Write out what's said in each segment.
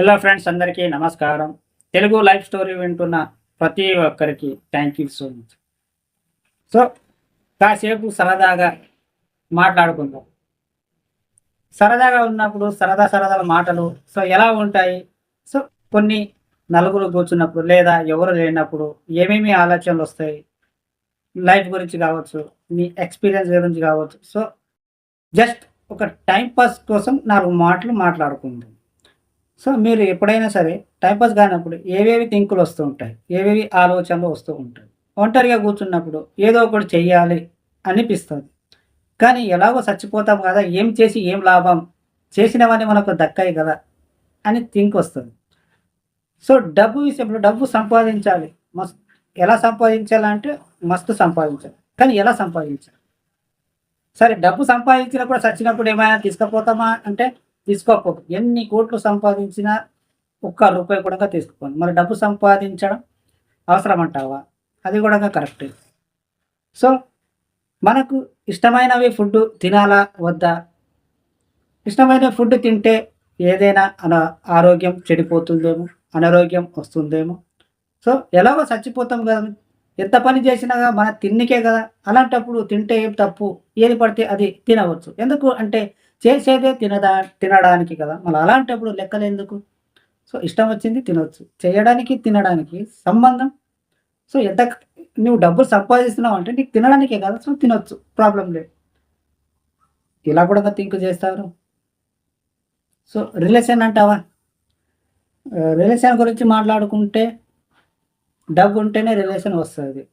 Hello friends అందరికీ నమస్కారం. Telugu life story వింటున్న ప్రతి ఒక్కరికి thank you so much so కాసేపు సరదాగా మాట్లాడుకుందాం. సరదాగా ఉన్నప్పుడు సరదా సరదా మాటలు సో ఎలా ఉంటాయి? సో కొన్ని నలుగురు కూర్చున్నప్పుడు లేదా ఎవరు లేనప్పుడు ఏమేమి ఆలోచనలు వస్తాయి? లైఫ్ గురించి కావచ్చు మీ ఎక్స్పీరియన్స్ గురించి కావచ్చు. సో జస్ట్ ఒక టైం పాస్ కోసం నాలుగు మాటలు మాట్లాడుకుందాం. సో మీరు ఎప్పుడైనా సరే టైంపాస్ కానప్పుడు ఏవేవి థింకులు వస్తూ ఉంటాయి ఏవేవి ఆలోచనలు వస్తూ ఉంటాయి ఒంటరిగా కూర్చున్నప్పుడు ఏదో ఒకటి చెయ్యాలి అనిపిస్తుంది. కానీ ఎలాగో చచ్చిపోతాం కదా ఏం చేసి ఏం లాభం చేసినవన్నీ మనకు దక్కాయి కదా అని థింక్ వస్తుంది. సో డబ్బు విషయంలో డబ్బు సంపాదించాలి. మస్తు ఎలా సంపాదించాలంటే మస్తు సంపాదించాలి. కానీ ఎలా సంపాదించాలి? సరే డబ్బు సంపాదించినా కూడా చచ్చినప్పుడు ఏమైనా తీసుకుపోతామా అంటే తీసుకోకపోదు ఎన్ని కోట్లు సంపాదించినా ఒక్క రూపాయి కూడా తీసుకోను. మరి డబ్బు సంపాదించడం అవసరం అంటావా అది కూడా కరెక్ట్. సో మనకు ఇష్టమైనవి ఫుడ్ తినాలా వద్దా? ఇష్టమైన ఫుడ్ తింటే ఏదైనా అన ఆరోగ్యం చెడిపోతుందేమో అనారోగ్యం వస్తుందేమో. సో ఎలాగో చచ్చిపోతాం కదా. ఎంత పని చేసినా మన తిన్నికే కదా. అలాంటప్పుడు తింటే ఏం తప్పు? ఏది పడితే అది తినవచ్చు. ఎందుకు అంటే చేసేదే తినదా తినడానికి కదా. మళ్ళీ అలాంటప్పుడు లెక్కలు ఎందుకు? సో ఇష్టం వచ్చింది తినవచ్చు చేయడానికి తినడానికి సంబంధం. సో ఎంత నువ్వు డబ్బులు సంపాదిస్తున్నావు అంటే నీకు తినడానికే కదా సో తినొచ్చు. ప్రాబ్లం లేదు. ఇలా కూడా థింక్ చేస్తారు. సో రిలేషన్ అంటావా? రిలేషన్ గురించి మాట్లాడుకుంటే డబ్బు ఉంటేనే రిలేషన్ వస్తుంది.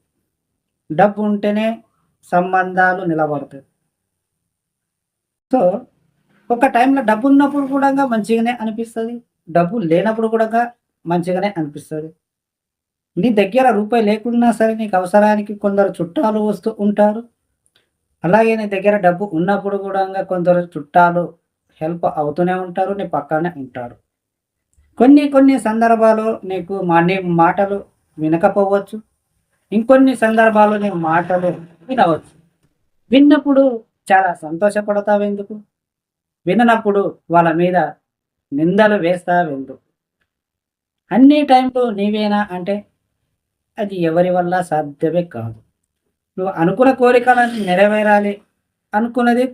డబ్బు ఉంటేనే సంబంధాలు నిలబడతాయి. సో ఒక టైంలో డబ్బు ఉన్నప్పుడు కూడా మంచిగానే అనిపిస్తుంది. డబ్బు లేనప్పుడు కూడా మంచిగానే అనిపిస్తుంది. నీ దగ్గర రూపాయి లేకున్నా సరే నీకు అవసరానికి కొందరు చుట్టాలు వస్తూ ఉంటారు. అలాగే నీ దగ్గర డబ్బు ఉన్నప్పుడు కూడా కొందరు చుట్టాలు హెల్ప్ అవుతూనే ఉంటారు నీ పక్కనే ఉంటారు. కొన్ని కొన్ని సందర్భాలు నీకు మా మాటలు వినకపోవచ్చు. ఇంకొన్ని సందర్భాలు నీ మాటలు వినవచ్చు. విన్నప్పుడు చాలా సంతోషపడతావు ఎందుకు? విననప్పుడు వాళ్ళ మీద నిందలు వేస్తా వెళ్ళు. అన్ని టైంలో నీవేనా అంటే అది ఎవరి వల్ల సాధ్యమే కాదు. నువ్వు అనుకున్న కోరికలన్నీ నెరవేరాలి అనుకున్నది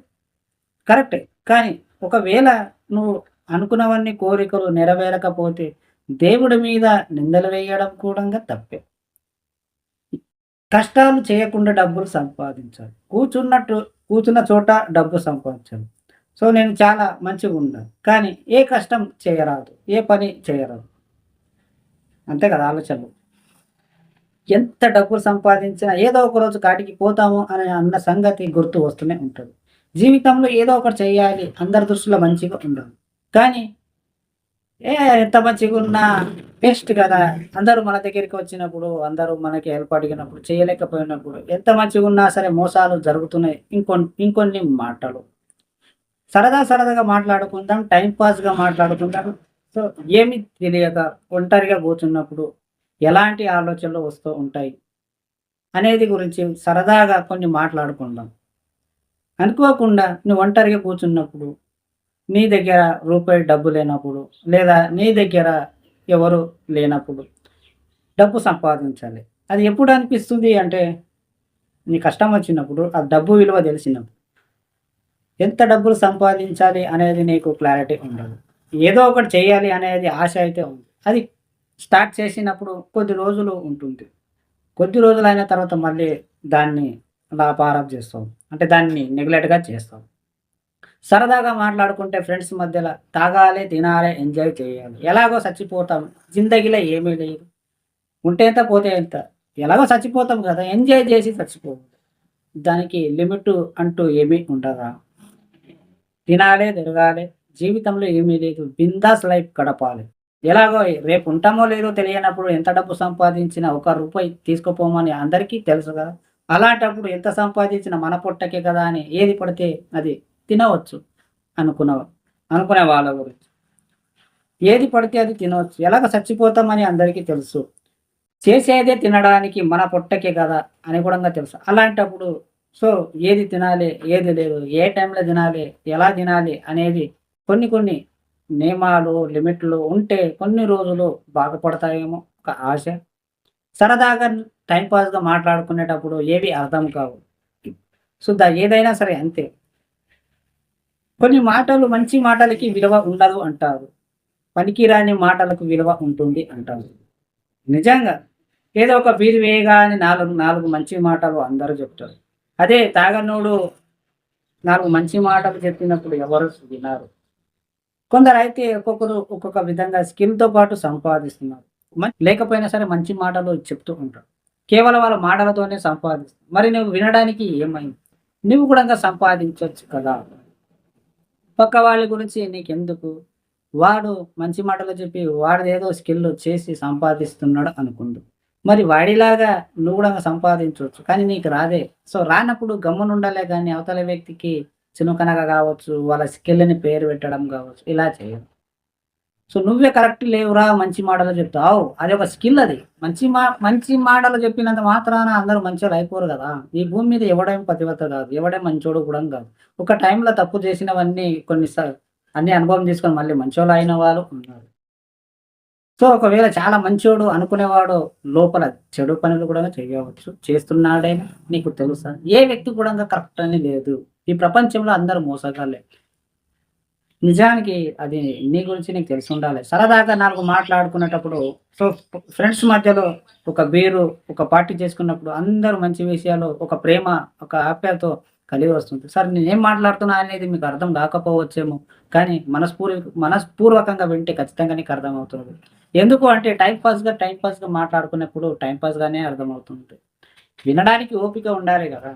కరెక్టే. కానీ ఒకవేళ నువ్వు అనుకున్నవన్నీ కోరికలు నెరవేరకపోతే దేవుడి మీద నిందలు వేయడం కూడా తప్పే. కష్టాలు చేయకుండా డబ్బులు సంపాదించాలి. కూర్చున్నట్టు కూర్చున్న చోట డబ్బు సంపాదించాలి. సో నేను చాలా మంచిగా ఉన్నాను కానీ ఏ కష్టం చేయరాదు ఏ పని చేయరాదు. అంతే కదా ఆలోచనలు. ఎంత డబ్బులు సంపాదించినా ఏదో ఒక రోజు కాటికి పోతాము అని అన్న సంగతి గుర్తు వస్తూనే ఉంటుంది. జీవితంలో ఏదో ఒకటి చేయాలి అందరి దృష్టిలో మంచిగా ఉండాలి. కానీ ఏ ఎంత మంచిగా ఉన్నా బెస్ట్ కదా. అందరూ మన దగ్గరికి వచ్చినప్పుడు అందరూ మనకి హెల్ప్ అడిగినప్పుడు చేయలేకపోయినప్పుడు ఎంత మంచిగా ఉన్నా సరే మోసాలు జరుగుతున్నాయి. ఇంకొన్ని ఇంకొన్ని మాటలు. సరదా సరదాగా మాట్లాడుకుందాం టైం పాస్గా మాట్లాడుకుందాం. సో ఏమి తెలియక ఒంటరిగా కూర్చున్నప్పుడు ఎలాంటి ఆలోచనలు వస్తూ ఉంటాయి అనేది గురించి సరదాగా కొన్ని మాట్లాడుకుందాం. అనుకోకుండా నువ్వు ఒంటరిగా కూర్చున్నప్పుడు నీ దగ్గర రూపాయి డబ్బు లేనప్పుడు లేదా నీ దగ్గర ఎవరు లేనప్పుడు డబ్బు సంపాదించాలి. అది ఎప్పుడు అనిపిస్తుంది అంటే నీ కష్టం వచ్చినప్పుడు ఆ డబ్బు విలువ తెలిసినప్పుడు. ఎంత డబ్బులు సంపాదించాలి అనేది నీకు క్లారిటీ ఉండదు. ఏదో ఒకటి చేయాలి అనేది ఆశ అయితే ఉంది. అది స్టార్ట్ చేసినప్పుడు కొద్ది రోజులు ఉంటుంది. కొద్ది రోజులు అయిన తర్వాత మళ్ళీ దాన్ని లాపారం చేస్తాం అంటే దాన్ని నెగ్లెక్ట్గా చేస్తాం సరదాగా మాట్లాడుకుంటే ఫ్రెండ్స్ మధ్యలో తాగాలి తినాలి ఎంజాయ్ చేయాలి. ఎలాగో చచ్చిపోతాం. జిందగీలో ఏమీ లేదు. ఉంటే ఎంత పోతే ఎంత. ఎలాగో చచ్చిపోతాం కదా. ఎంజాయ్ చేసి చచ్చిపోవాలి. దానికి లిమిట్ అంటూ ఏమీ ఉండదా? తినాలి తిరగాలి జీవితంలో ఏమీ లేదు బిందాస్ లైఫ్ గడపాలి. ఎలాగో రేపు ఉంటామో లేదో తెలియనప్పుడు ఎంత డబ్బు సంపాదించినా ఒక రూపాయి తీసుకుపోమని అందరికీ తెలుసు కదా. అలాంటప్పుడు ఎంత సంపాదించిన మన పొట్టకే కదా అని ఏది పడితే అది తినవచ్చు అనుకున్న అనుకునే వాళ్ళ గురించి. ఏది పడితే అది తినవచ్చు. ఎలాగ చచ్చిపోతామని అందరికీ తెలుసు. చేసేదే తినడానికి మన పొట్టకే కదా అని కూడా తెలుసు. అలాంటప్పుడు సో ఏది తినాలి ఏది లేదు ఏ టైంలో తినాలి ఎలా తినాలి అనేది కొన్ని కొన్ని నియమాలు లిమిట్లు ఉంటే కొన్ని రోజులు బాగుపడతాయేమో ఒక ఆశ. సరదాగా టైంపాస్గా మాట్లాడుకునేటప్పుడు ఏవి అర్థం కావు. శుద్ధ ఏదైనా సరే అంతే. కొన్ని మాటలు మంచి మాటలకి విలువ ఉండదు అంటారు. పనికిరాని మాటలకు విలువ ఉంటుంది అంటారు. నిజంగా ఏదో ఒక బీరు వేయగానే నాలుగు నాలుగు మంచి మాటలు అందరూ చెప్తారు. అదే తాగనోడు నాలుగు మంచి మాటలు చెప్పినప్పుడు ఎవరు విన్నారు? కొందరు అయితే ఒక్కొక్కరు ఒక్కొక్క విధంగా స్కిల్తో పాటు సంపాదిస్తున్నారు. లేకపోయినా సరే మంచి మాటలు చెప్తూ ఉంటారు. కేవలం వాళ్ళ మాటలతోనే సంపాదిస్తారు మరి నువ్వు వినడానికి ఏమైంది? నువ్వు కూడా ఇంకా సంపాదించవచ్చు కదా. పక్క వాళ్ళ గురించి నీకెందుకు? వాడు మంచి మాటలు చెప్పి వాడిదేదో స్కిల్ చేసి సంపాదిస్తున్నాడు అనుకుండు మరి వాడిలాగా నువ్వు కూడా సంపాదించవచ్చు. కానీ నీకు రాదే. సో రానప్పుడు గమ్మునుండాలే కానీ అవతల వ్యక్తికి చినుకనగ కావచ్చు వాళ్ళ స్కిల్ని పేరు పెట్టడం కావచ్చు ఇలా చేయదు సో నువ్వే కరెక్ట్ లేవురా మంచి మాటలు చెప్తావు. అది ఒక స్కిల్ అది. మంచి మా మంచి మాటలు చెప్పినంత మాత్రాన అందరూ మంచోళ్ళు అయిపోరు కదా. ఈ భూమి మీద ఎవడేం పతివత కాదు ఎవడే మంచోడు కూడా కాదు. ఒక టైంలో తప్పు చేసినవన్నీ కొన్ని అన్ని అనుభవం తీసుకొని మళ్ళీ మంచోళ్ళు అయిన వాళ్ళు ఉన్నారు. సో ఒకవేళ చాలా మంచోడు అనుకునేవాడు లోపల చెడు పనులు కూడా చేయవచ్చు. చేస్తున్నాడే నీకు తెలుసా? ఏ వ్యక్తి కూడా కరెక్ట్ అని లేదు. ఈ ప్రపంచంలో అందరూ మోసగాలే నిజానికి అది నీ గురించి నీకు తెలిసి ఉండాలి. సరదాగా నాలుగు మాట్లాడుకునేటప్పుడు సో ఫ్రెండ్స్ మధ్యలో ఒక బీరు ఒక పార్టీ చేసుకున్నప్పుడు అందరూ మంచి విషయాలు ఒక ప్రేమ ఒక ఆప్యాయతో కలిగి వస్తుంది. సార్ నేను ఏం మాట్లాడుతున్నా అనేది మీకు అర్థం కాకపోవచ్చేమో కానీ మనస్పూర్వ మనస్పూర్వకంగా వింటే ఖచ్చితంగా నీకు అర్థమవుతుంది. ఎందుకు అంటే టైం టైంపాస్గా టైం మాట్లాడుకున్నప్పుడు టైంపాస్గానే అర్థమవుతుంది. వినడానికి ఓపిక ఉండాలి కదా.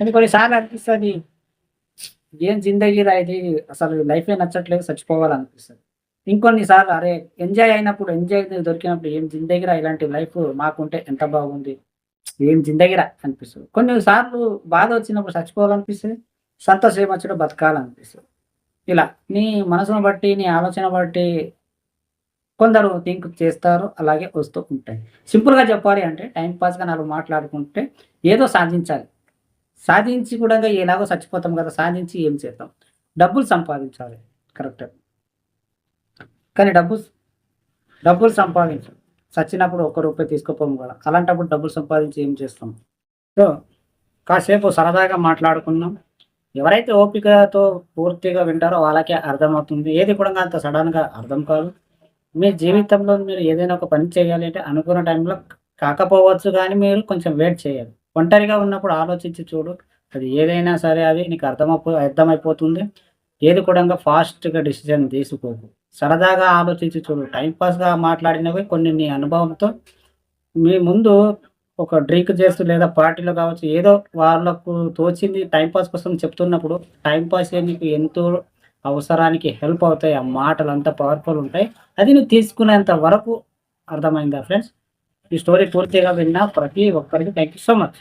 కానీ కొన్నిసార్లు అనిపిస్తుంది. ఏం జిందగీరా ఇది? అసలు లైఫే నచ్చట్లేదు చచ్చిపోవాలనిపిస్తుంది. ఇంకొన్నిసార్లు అరే ఎంజాయ్ అయినప్పుడు ఎంజాయ్ దొరికినప్పుడు ఏం జిందగీరా ఇలాంటి లైఫ్ మాకుంటే ఎంత బాగుంది? ఏం జిందగీరా అనిపిస్తుంది. కొన్నిసార్లు బాధ వచ్చినప్పుడు చచ్చిపోవాలనిపిస్తుంది సంతోషం వచ్చినప్పుడు బతకాలనిపిస్తుంది. ఇలా నీ మనసును బట్టి నీ ఆలోచన బట్టి కొందరు థింక్ చేస్తారు అలాగే వస్తూ ఉంటాయి. సింపుల్గా చెప్పాలి అంటే టైం పాస్గా నాలుగు మాట్లాడుకుంటే ఏదో సాధించాలి. సాధించి కూడా ఎలాగో చచ్చిపోతాం కదా సాధించి ఏం చేద్దాం? డబ్బులు సంపాదించాలి కరెక్ట్. కానీ డబ్బు డబ్బులు సంపాదించాలి చచ్చినప్పుడు ఒక్క రూపాయి తీసుకోపోము కదా అలాంటప్పుడు డబ్బులు సంపాదించి ఏం చేస్తాం? సో కాసేపు సరదాగా మాట్లాడుకుందాం. ఎవరైతే ఓపికతో పూర్తిగా వింటారో వాళ్ళకే అర్థమవుతుంది. ఏది కూడా అంత సడన్గా అర్థం కాదు. మీ జీవితంలో మీరు ఏదైనా ఒక పని చేయాలి అంటే అనుకున్న టైంలో కాకపోవచ్చు కానీ మీరు కొంచెం వెయిట్ చేయాలి. ఒంటరిగా ఉన్నప్పుడు ఆలోచించి చూడు అది ఏదైనా సరే అది నీకు అర్థమైపో అర్థమైపోతుంది. ఏది కూడా ఫాస్ట్గా డిసిజన్ తీసుకోకు. సరదాగా ఆలోచించి చూడు. టైంపాస్గా మాట్లాడినవి కొన్ని నీ అనుభవంతో మీ ముందు ఒక డ్రింక్ చేస్తూ లేదా పార్టీలో కావచ్చు ఏదో వాళ్ళకు తోచింది టైంపాస్ కోసం చెప్తున్నప్పుడు టైంపాస్ నీకు ఎంతో అవసరానికి హెల్ప్ అవుతాయి. ఆ మాటలు అంత పవర్ఫుల్ ఉంటాయి. అది నువ్వు తీసుకునేంత వరకు అర్థమైందా ఫ్రెండ్స్ ఈ స్టోరీ పూర్తిగా విన్నా ప్రతి ఒక్కరికి థ్యాంక్ యూ సో మచ్